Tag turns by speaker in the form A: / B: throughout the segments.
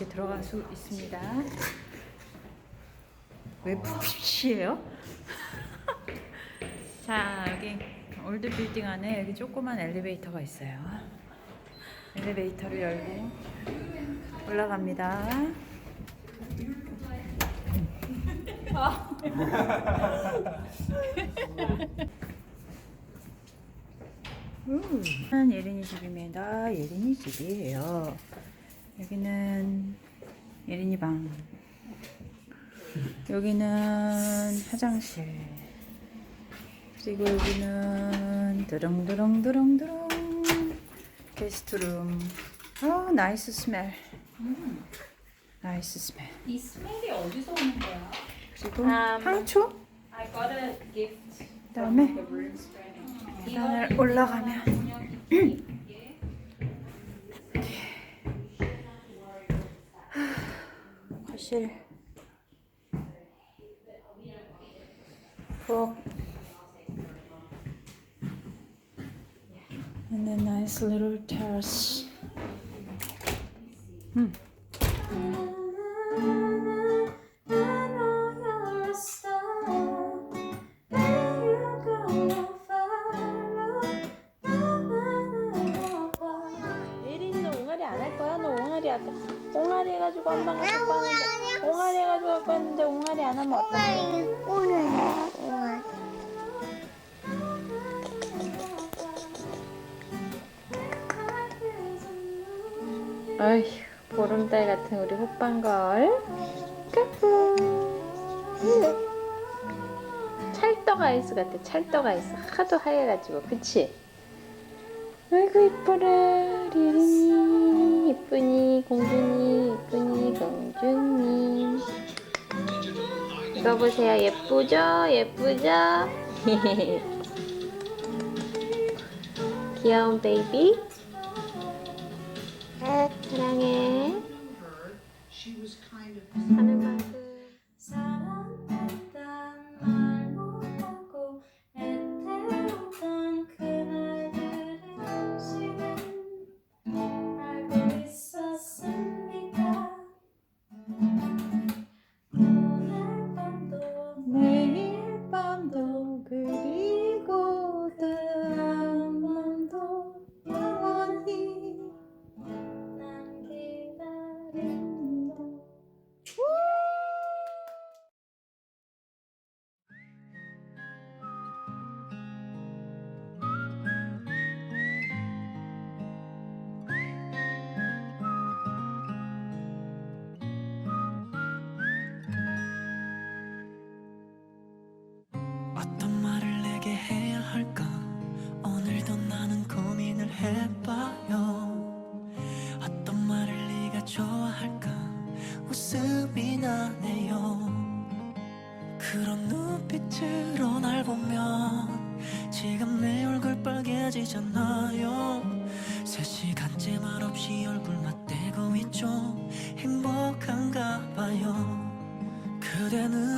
A: 이렇게 들어갈 수 있습니다. 왜 푸시예요? 자 여기 올드 빌딩 안에 여기 조그만 엘리베이터가 있어요. 엘리베이터를 열고 올라갑니다. 음, 예린이 집입니다. 예린이 집이에요. 여기는 예린이 방. 여기는 화장실. 그리고 여기는 드렁드렁드렁드렁 게스트룸. 아, 나이스 스멜. 음, 나이스 스멜.
B: 이 스멜이 어디서 오는 거야?
A: 그리고
B: 음.
A: 향초. 그다음에. 계단을 올라가면 거실. 복. And a nice little terrace. 음.
C: 옹알이 아까 옹알이 해가지고 엄마가 갖고 왔는데 옹알이 해가지고 갖고 왔는데 옹알이 안 하면 어떡해? 어휴 보름달 같은 우리 호빵걸. 까꿍. 찰떡 아이스 같아 찰떡 아이스. 하도 하얘가지고 그치? 아이고 이뻐라 리린이 이쁘니 공주니 이쁘니 공주니 이거 보세요. 예쁘죠? 예쁘죠? 귀여운 베이비. 사랑해. 하늘만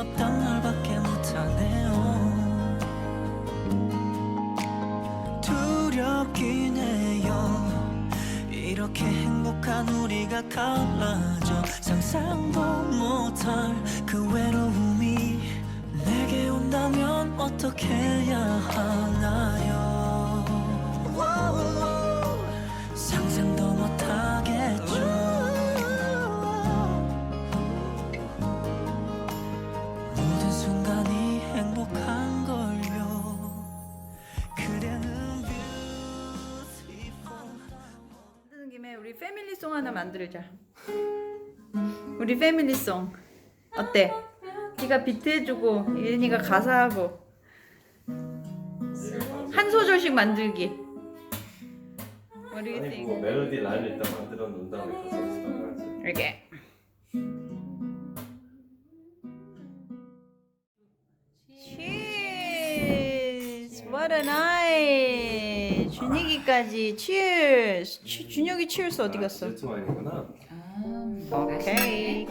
D: 고맙단 말밖에 못하네요. 두렵긴 해요. 이렇게 행복한 우리가 갈라져 상상도
C: 못할 그 외로움이 내게 온다면 어떻게 해야 하나요?
A: 하나 만들자. 우리 패밀리송 어때? 네가 비트 해주고 예린이가 가사하고 한 소절씩 만들기. What do you
E: 아니
A: think?
E: 뭐 멜로디 라인을 일단 만들어 놓은 다음에 가사 쓰던 거지.
A: 이렇게. Cheers! What a night! Cheers! 추- 준혁이 cheers 어디 갔어?
E: 디저트 와인이구나.
A: 오케이,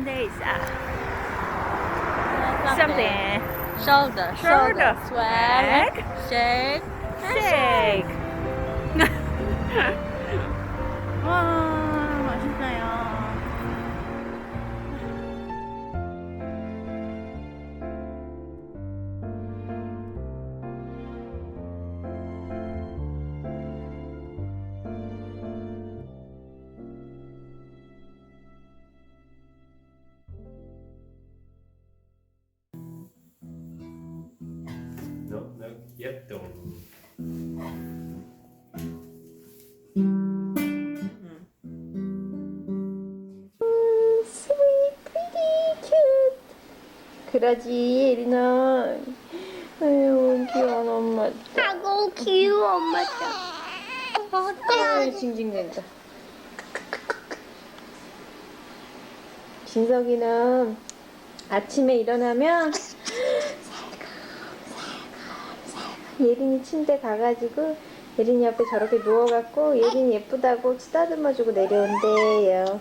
A: some days. Uh, something.
F: Shoulder,
A: shoulder, Sweat.
F: swag, shake,
A: shake.
E: shake. don't.
F: Sweet, pretty, cute. 그러지, 예린아. 아유, 귀여운 엄마. 아고 귀여워, 엄마다. 아유, 징징댄다. 진석이는 아침에 일어나면 예린이 침대 가가지고 예린이 옆에 저렇게 누워갖고 예린이 예쁘다고 쓰다듬어주고 내려온대요.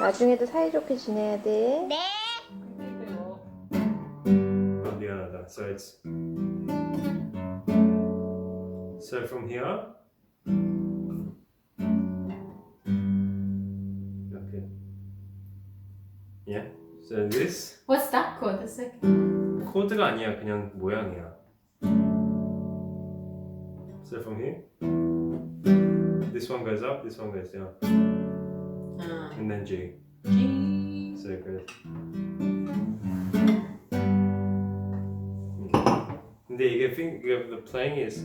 F: 나중에도 사이좋게 지내야 돼. 네.
E: Oh, 미안하다. So it's. So from here. Okay. Yeah. So this
B: What's that chord? The second.
E: 코드가 아니야. 그냥 모양이야. So from here. This one goes up. This one goes down. And then G.
B: G.
E: So good. Okay. 근데 이게 thing, 이게 the playing is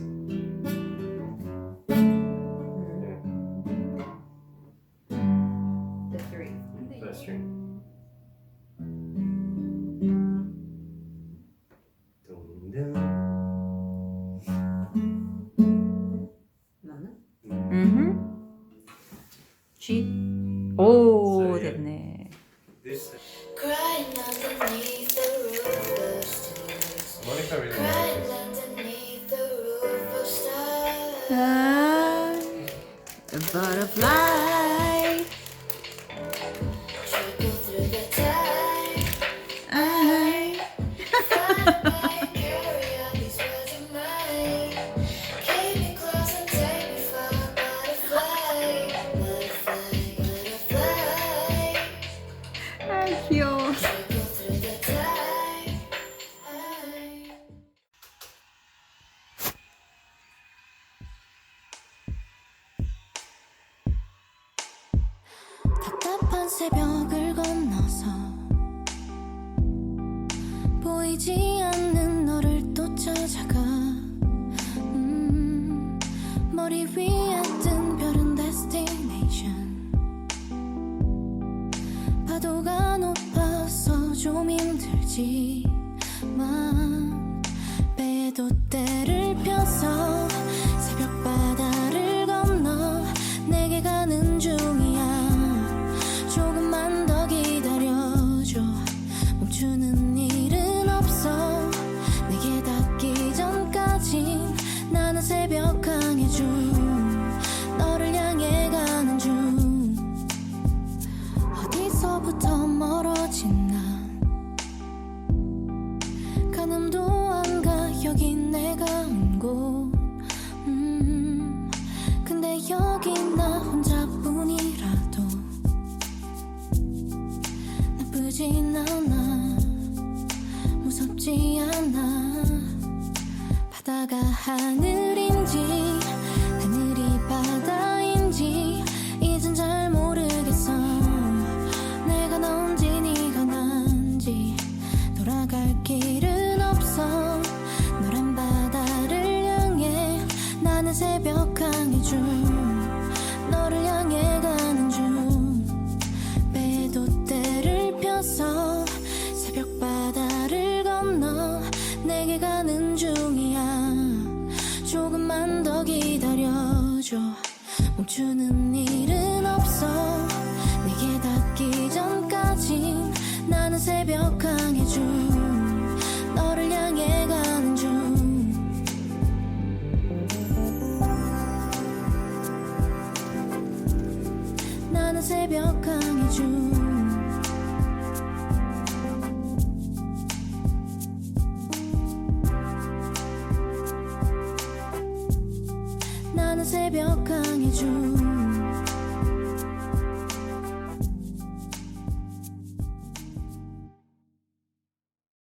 A: A butterfly.
G: 습한 새벽을 건너서 보이지 않는 너를 또 찾아가. 음, 머리 위에 뜬 별은 destination. 파도가 높아서 좀 힘들지만 나는 새벽 항해 중 너를 향해 가는 중. 어디서부터 멀어진 난 가늠도 안 가. 여기 내가 온곳. 음, 근데 여기 나 혼자뿐이라도 나쁘진 않아. 무섭지 않아 하늘이 새벽 항해 중. 나는 새벽 중